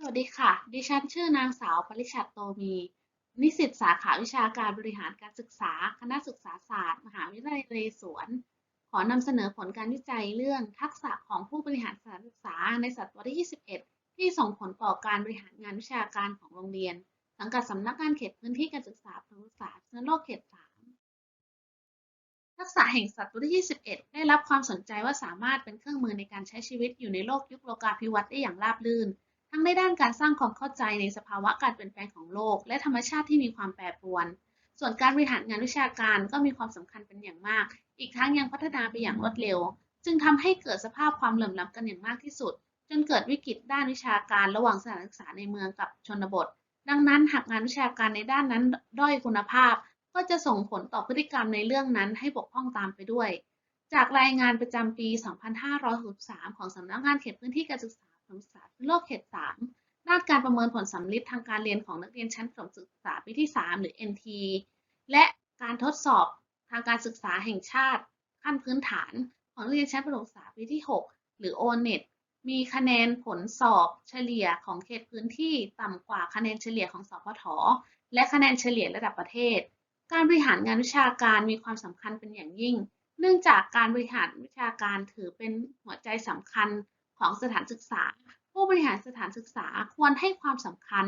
สวัสดีค่ะ ดิฉันชื่อนางสาวปริชัดโตมี นิสิตสาขาวิชาการบริหารการศึกษา คณะศึกษาศาสตร์ มหาวิทยาลัยนเรศวร ขอนำเสนอผลการวิจัยเรื่องทักษะของผู้บริหารสถานศึกษาในศตวรรษที่ 21 ที่ส่งผลต่อการบริหารงานวิชาการของโรงเรียน สังกัดสำนักงานเขตพื้นที่การศึกษาประถมศึกษาชนโลกเขต 3 ทักษะแห่งศตวรรษที่ 21 ได้รับความสนใจว่าสามารถเป็นเครื่องมือในการใช้ชีวิตอยู่ในโลกยุคโลกาภิวัตน์ได้อย่างราบรื่น ทั้งในด้านการสร้างความเข้าใจในสภาวะการเปลี่ยนแปลงของโลก และธรรมชาติที่มีความแปรปรวน ส่วนการบริหารงานวิชาการก็มีความสำคัญเป็นอย่างมาก อีกทั้งยังพัฒนาไปอย่างรวดเร็ว จึงทำให้เกิดสภาพความเหลื่อมล้ำกันอย่างมากที่สุด จนเกิดวิกฤตด้านวิชาการระหว่างสถานศึกษาในเมืองกับชนบท ดังนั้นหากงานวิชาการในด้านนั้นด้อยคุณภาพ ก็จะส่งผลต่อพฤติกรรมในเรื่องนั้นให้บกพร่องตามไปด้วย จากรายงานประจำปี 2563 ของสำนักงานเขตพื้นที่การศึกษา ประถมศึกษาโลกเขต3ด้านการประเมินผลสำลิดทางการเรียนของนักเรียนชั้นประถมศึกษาปีที่ 3 หรือ NT และการทดสอบทางการศึกษาแห่งชาติ ขั้นพื้นฐาน ของนักเรียนชั้นประถมศึกษาปีที่ 6 หรือ O-NET มีคะแนนผลสอบเฉลี่ยของเขตพื้นที่ต่ำกว่าคะแนนเฉลี่ยของสพท และคะแนนเฉลี่ยระดับประเทศ การบริหารงานวิชาการมีความสำคัญเป็นอย่างยิ่ง เนื่องจากการบริหารวิชาการถือเป็นหัวใจสำคัญ ของสถานศึกษา ผู้บริหารสถานศึกษาควรให้ความสำคัญ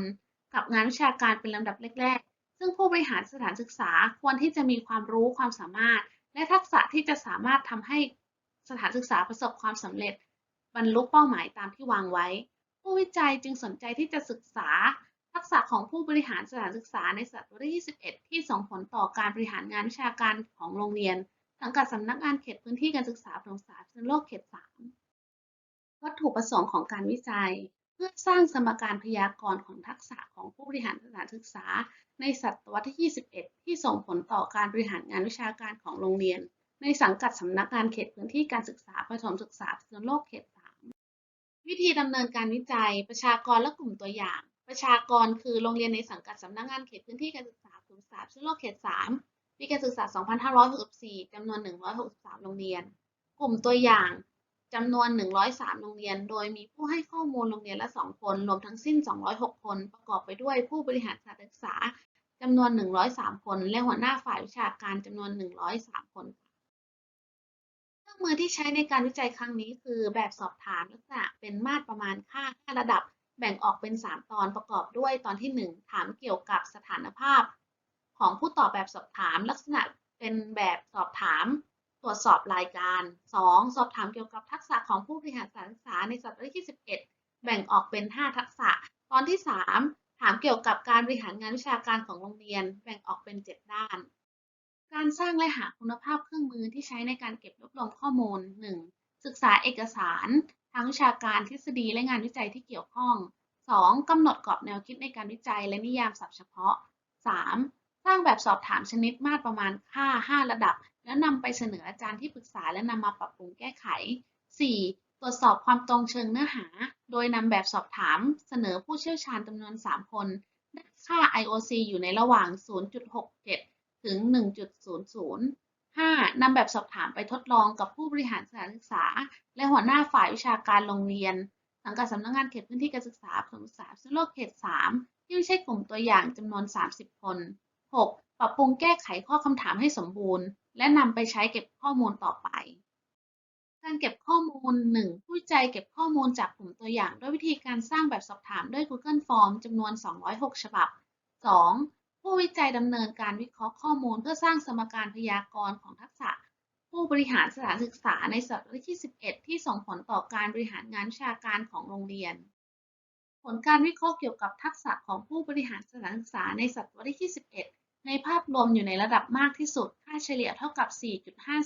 กับงานวิชาการเป็นลำดับแรก ๆ ซึ่งผู้บริหารสถานศึกษาควรที่จะมีความรู้ความสามารถ และทักษะที่จะสามารถทำให้สถานศึกษาประสบความสำเร็จ บรรลุเป้าหมายตามที่วางไว้ ผู้วิจัยจึงสนใจที่จะศึกษา ทักษะของผู้บริหารสถานศึกษาในศตวรรษที่ 21 ที่ส่งผลต่อการบริหารงานวิชาการของโรงเรียนสังกัดสำนักงานเขตพื้นที่การศึกษาประถมศึกษาชนโลกเขต 3 วัตถุประสงค์ของการวิจัย เพื่อสร้างสมการพยากรณ์ของทักษะของผู้บริหารสถานศึกษา ในศตวรรษที่ 21 ที่ส่งผลต่อการบริหารงานวิชาการของโรงเรียน ในสังกัดสำนักงานเขตพื้นที่การศึกษาประถมศึกษาชนโลกเขต 3 วิธีดำเนินการวิจัย ประชากรและกลุ่มตัวอย่าง ประชากรคือโรงเรียนในสังกัดสำนักงานเขตพื้นที่การศึกษาประถมศึกษาชนโลกเขต 3 ปีการศึกษา 2564จำนวน 163 โรงเรียน กลุ่มตัวอย่าง จำนวน 103 โรงเรียน โดยมีผู้ให้ข้อมูลโรงเรียนละ 2 คน รวมทั้งสิ้น 206 คน ประกอบไปด้วยผู้บริหารสถานศึกษาจำนวน 103 คน และหัวหน้าฝ่ายวิชาการจำนวน 103 คนเครื่องมือที่ใช้ในการวิจัยครั้งนี้คือแบบสอบถามลักษณะเป็นมาตรประมาณค่า 5 ระดับ แบ่งออกเป็น 3 ตอนประกอบด้วยตอนที่ 1 ถามเกี่ยวกับสถานภาพ ของผู้ตอบแบบสอบถามลักษณะเป็นแบบสอบถาม ตรวจสอบรายการ 2. สอบถามเกี่ยวกับทักษะของผู้บริหารสถานศึกษาในศตวรรษที่21แบ่งออกเป็น 5 ทักษะ ตอนที่ 3 ถามเกี่ยวกับการบริหารงานวิชาการของโรงเรียน แบ่งออกเป็น 7 ด้าน การสร้างและหาคุณภาพเครื่องมือที่ใช้ในการเก็บรวบรวมข้อมูล 1. ศึกษาเอกสารทางวิชาการทฤษฎีและงานวิจัยที่เกี่ยวข้อง 2. กำหนดกรอบแนวคิดในการวิจัยและนิยามศัพท์เฉพาะ 3. สร้างแบบสอบถามชนิดมาตรประมาณค่า 5 ระดับ แล้วนำไปเสนออาจารย์ที่ปรึกษาและนำมาปรับปรุงแก้ไข 4. ตรวจสอบความตรงเชิงเนื้อหา โดยนำแบบสอบถามเสนอผู้เชี่ยวชาญจำนวน 3 คนได้ค่า IOC อยู่ในระหว่าง 0.67 ถึง 1.00 5. นำแบบสอบถามไปทดลองกับผู้บริหารสถานศึกษา และหัวหน้าฝ่ายวิชาการโรงเรียน สังกัดสำนักงานเขตพื้นที่การศึกษาประถมศึกษาชนโลกเขต 3 ที่ไม่ใช่กลุ่มตัวอย่างจำนวน 30 คน 6. ปรับปรุงแก้ไขข้อคำถามให้สมบูรณ์ และนำไปใช้เก็บข้อมูลต่อไป การเก็บข้อมูล 1. ผู้วิจัยเก็บข้อมูลจากกลุ่มตัวอย่าง ด้วยวิธีการสร้างแบบสอบถามด้วย Google Form จำนวน 206 ฉบับ 2. ผู้วิจัยดำเนินการวิเคราะห์ข้อมูล เพื่อสร้างสมการพยากรณ์ของทักษะ ผู้บริหารสถานศึกษาในศตวรรษที่ 11 ที่ส่งผลต่อการบริหารงานวิชาการของโรงเรียน ผลการวิเคราะห์เกี่ยวกับทักษะของผู้บริหารสถานศึกษาในศตวรรษที่ 11 ในภาพรวมอยู่ในระดับมากที่สุด ค่าเฉลี่ยเท่ากับ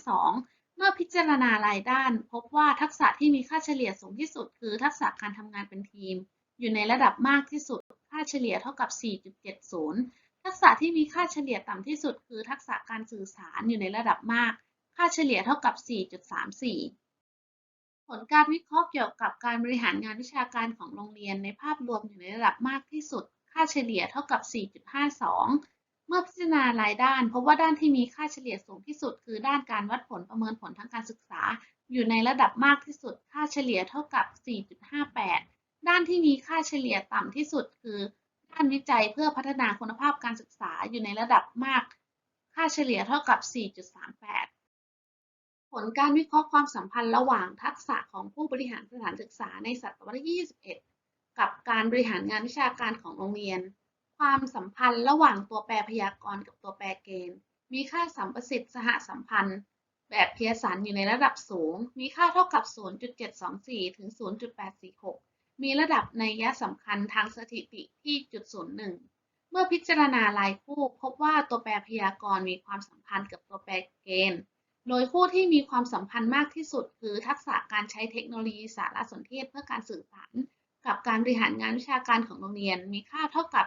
4.52 เมื่อพิจารณารายด้าน พบว่าทักษะที่มีค่าเฉลี่ยสูงที่สุด คือทักษะการทำงานเป็นทีม อยู่ในระดับมากที่สุด ค่าเฉลี่ยเท่ากับ 4.70 ทักษะที่มีค่าเฉลี่ยต่ำที่สุด คือทักษะการสื่อสารอยู่ในระดับมาก ค่าเฉลี่ยเท่ากับ 4.34ผลการวิเคราะห์เกี่ยวกับการบริหารงานวิชาการของโรงเรียนในภาพรวมอยู่ในระดับมากที่สุด ค่าเฉลี่ยเท่ากับ 4.52 เมื่อพิจารณารายด้าน พบว่าด้านที่มีค่าเฉลี่ยสูงที่สุด คือด้านการวัดผลประเมินผลทางการศึกษา อยู่ในระดับมากที่สุด ค่าเฉลี่ยเท่ากับ 4.58 ด้านที่มีค่าเฉลี่ยต่ำที่สุด คือ ด้านวิจัยเพื่อพัฒนาคุณภาพการศึกษาอยู่ในระดับมาก ค่าเฉลี่ยเท่ากับ 4.38 ผลการวิเคราะห์ความสัมพันธ์ระหว่างทักษะของผู้บริหารสถานศึกษาในศตวรรษที่ 21 กับการบริหารงานวิชาการของโรงเรียน ความสัมพันธ์ระหว่างตัวแปรพยากรณ์กับตัวแปรเกณฑ์ มีค่าสัมประสิทธิ์สหสัมพันธ์ แบบเพียสันอยู่ในระดับสูง มีค่าเท่ากับ 0.724 ถึง 0.846 มีระดับในยะสำคัญทางสถิติที่จุด01 เมื่อพิจารณารายคู่พบว่าตัวแปรพยากรณ์มีความสัมพันธ์กับตัวแปรเกณฑ์ โดยคู่ที่มีความสัมพันธ์มากที่สุด คือทักษะการใช้เทคโนโลยีสารสนเทศเพื่อการสื่อสาร กับการบริหารงานวิชาการของโรงเรียน มีค่าเท่ากับ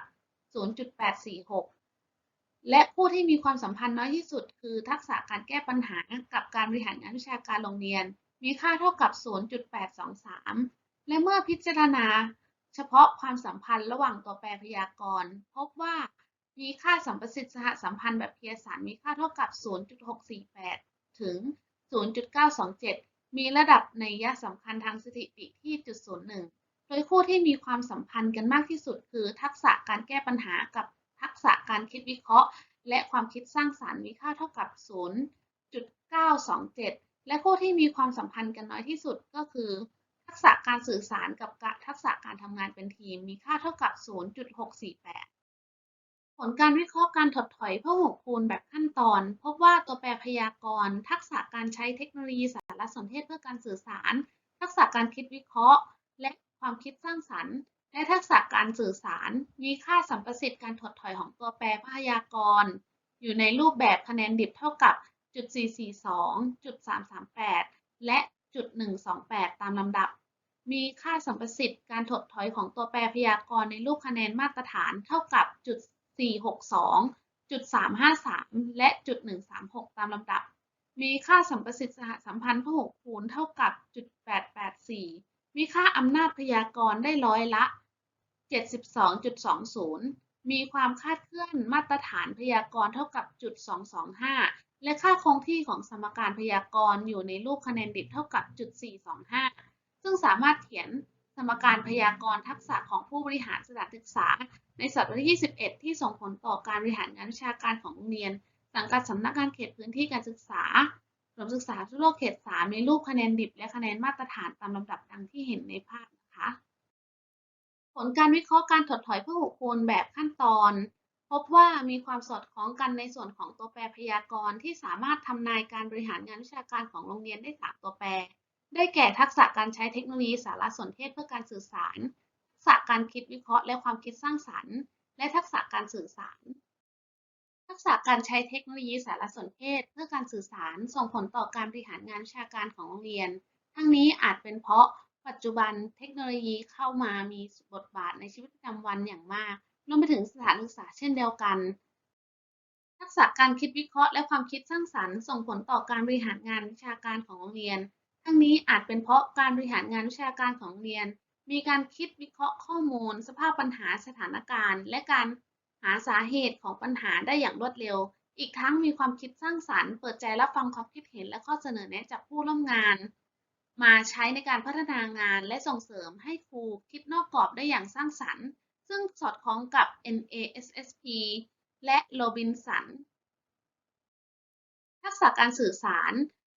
0.846 และคู่ที่มีความสัมพันธ์น้อยที่สุด คือทักษะการแก้ปัญหากับการบริหารงานวิชาการโรงเรียน มีค่าเท่ากับ 0.823 และเมื่อพิจารณาเฉพาะความสัมพันธ์ระหว่างตัวแปรพยากรณ์ พบว่ามีค่าสัมประสิทธิ์สหสัมพันธ์แบบเพียร์สันมีค่าเท่ากับ 0.648 ถึง 0.927 มีระดับในยยะสำคัญทางสถิติที่จุด01 โดยคู่ที่มีความสัมพันธ์กันมากที่สุด คือทักษะการแก้ปัญหากับทักษะการคิดวิเคราะห์ และความคิดสร้างสรรค์มีค่าเท่ากับ 0.927 และคู่ที่มีความสัมพันธ์กันน้อยที่สุดก็คือ ทักษะการสื่อสารกับทักษะการทำงานเป็นทีม มีค่าเท่ากับ 0.648ผลการวิเคราะห์การถดถอยเพื่อหกคูณแบบขั้นตอน พบว่าตัวแปรพยากรณ์ ทักษะการใช้เทคโนโลยีสารสนเทศเพื่อการสื่อสาร ทักษะการคิดวิเคราะห์ ความคิดสร้างสรรค์ และทักษะการสื่อสาร มีค่าสัมประสิทธิ์การถดถอยของตัวแปรพยากรณ์ อยู่ในรูปแบบคะแนนดิบเท่ากับจุด .442 จุด .338 และจุด .128 ตามลำดับ มีค่าสัมประสิทธิ์การถดถอยของตัวแปรพยากรณ์ในรูปคะแนนมาตรฐานเท่ากับจุด .462 จุด .353 และจุด .136 ตามลำดับ มีค่าสัมประสิทธิ์สหสัมพันธ์พหกคูณเท่ากับจุด .884 มีค่าอำนาจพยากรณ์ได้ร้อยละ 72.20 มีความคาดเคลื่อนมาตรฐานพยากรณ์เท่ากับจุด .225 และค่าคงที่ของสมการพยากรณ์อยู่ในรูปคะแนนดิบเท่ากับจุด .425 ซึ่งสามารถเขียนสมการพยากรณ์ทักษะของผู้บริหารสถานศึกษา ในศตวรรษที่ 21 ที่ส่งผลต่อการบริหารงานวิชาการของโรงเรียน สังกัดสำนักงานเขตพื้นที่การศึกษา สมศึกษาทั่วโลกเขต3ในรูปคะแนนดิบและคะแนนมาตรฐานตามลำดับดังที่เห็นในภาพนะคะ ผลการวิเคราะห์การถดถอยเพื่อหกคูณแบบขั้นตอน พบว่ามีความสอดคล้องกันในส่วนของตัวแปรพยากรณ์ที่สามารถทำนายการบริหารงานวิชาการของโรงเรียนได้ 3 ตัวแปร ได้แก่ทักษะการใช้เทคโนโลยีสารสนเทศเพื่อการสื่อสาร ทักษะการคิดวิเคราะห์และความคิดสร้างสรรค์ และทักษะการสื่อสาร ทักษะการใช้เทคโนโลยีสารสนเทศ เพื่อการสื่อสารส่งผลต่อการบริหารงานวิชาการของโรงเรียน ทั้งนี้อาจเป็นเพราะปัจจุบันเทคโนโลยีเข้ามามีบทบาทในชีวิตประจำวันอย่างมาก รวมไปถึงสถานศึกษาเช่นเดียวกัน ทักษะการคิดวิเคราะห์และความคิดสร้างสรรค์ส่งผลต่อการบริหารงานวิชาการของโรงเรียน ทั้งนี้อาจเป็นเพราะการบริหารงานวิชาการของโรงเรียน มีการคิดวิเคราะห์ข้อมูล สภาพปัญหาสถานการณ์ และการ หาสาเหตุของปัญหาได้อย่างรวดเร็ว อีกทั้งมีความคิดสร้างสรรค์ เปิดใจรับฟังความคิดเห็นและข้อเสนอแนะจากผู้ร่วมงาน มาใช้ในการพัฒนางานและส่งเสริมให้ครูคิดนอกกรอบได้อย่างสร้างสรรค์ ซึ่งสอดคล้องกับ NASSP และโรบินสัน ทักษะการสื่อสาร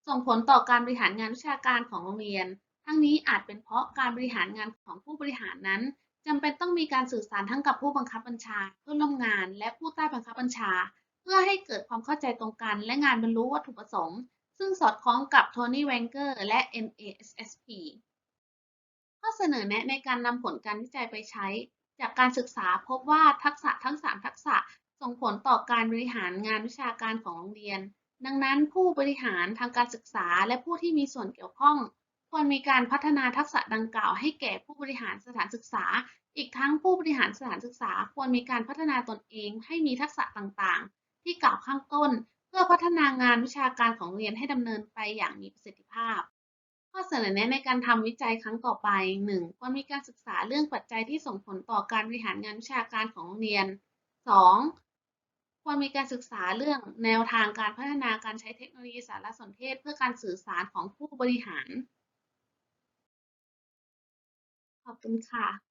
ส่งผลต่อการบริหารงานวิชาการของโรงเรียน ทั้งนี้อาจเป็นเพราะการบริหารงานของผู้บริหารนั้น จำเป็นต้องมีการสื่อสารทั้งกับผู้บังคับบัญชาเพื่อนร่วมงาน และผู้ใต้บังคับบัญชา เพื่อให้เกิดความเข้าใจตรงกัน และงานบรรลุวัตถุประสงค์ ซึ่งสอดคล้องกับโทนี่แวงเกอร์และ NASSP ข้อเสนอแนะในการนำผลการวิจัยไปใช้ จากการศึกษาพบว่าทักษะทั้ง 3 ทักษะส่งผลต่อการบริหารงานวิชาการของโรงเรียน ดังนั้นผู้บริหารทางการศึกษาและผู้ที่มีส่วนเกี่ยวข้อง ควรมีการพัฒนาทักษะดังกล่าวให้แก่ผู้บริหารสถานศึกษา อีกทั้งผู้บริหารสถานศึกษา ควรมีการพัฒนาตนเอง ให้มีทักษะต่างๆ ที่กล่าวข้างต้น เพื่อพัฒนางานวิชาการของโรงเรียนให้ดำเนินไปอย่างมีประสิทธิภาพ ข้อเสนอแนะในการทำวิจัยครั้งต่อไป 1. ควรมีการศึกษาเรื่องปัจจัยที่ส่งผลต่อการบริหารงานวิชาการของโรงเรียน 2. ควรมีการศึกษาเรื่องแนวทางการพัฒนาการใช้เทคโนโลยีสารสนเทศ เพื่อการสื่อสารของผู้บริหาร ขอบคุณค่ะ